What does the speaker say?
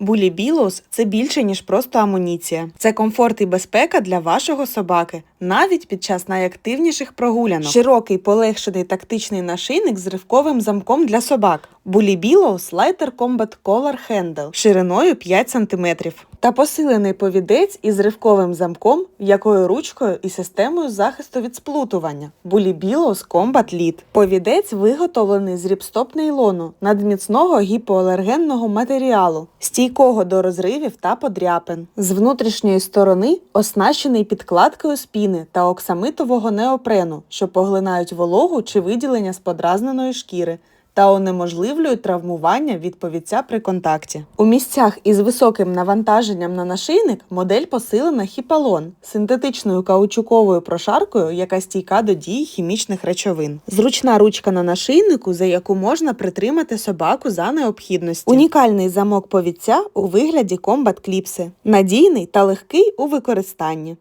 Булі Білоус це більше, ніж просто амуніція. Це комфорт і безпека для вашого собаки, навіть під час найактивніших прогулянок. Широкий полегшений тактичний нашийник з ривковим замком для собак. Булі Білоус Lighter Combat Collar Handle шириною 5 см. Та посилений повідець із ривковим замком, м'якою ручкою і системою захисту від сплутування. Булі Білоус Combat Lead. Повідець виготовлений з ріпстоп нейлону надміцного гіпоалергенного матеріалу, стійкого до розривів та подряпин. З внутрішньої сторони оснащений підкладкою з піни та оксамитового неопрену, що поглинають вологу чи виділення з подразненої шкіри. Та унеможливлюють травмування від повіця при контакті. У місцях із високим навантаженням на нашийник модель посилена хіпалон синтетичною каучуковою прошаркою, яка стійка до дії хімічних речовин. Зручна ручка на нашийнику, за яку можна притримати собаку за необхідності. Унікальний замок повіця у вигляді комбат кліпси, надійний та легкий у використанні.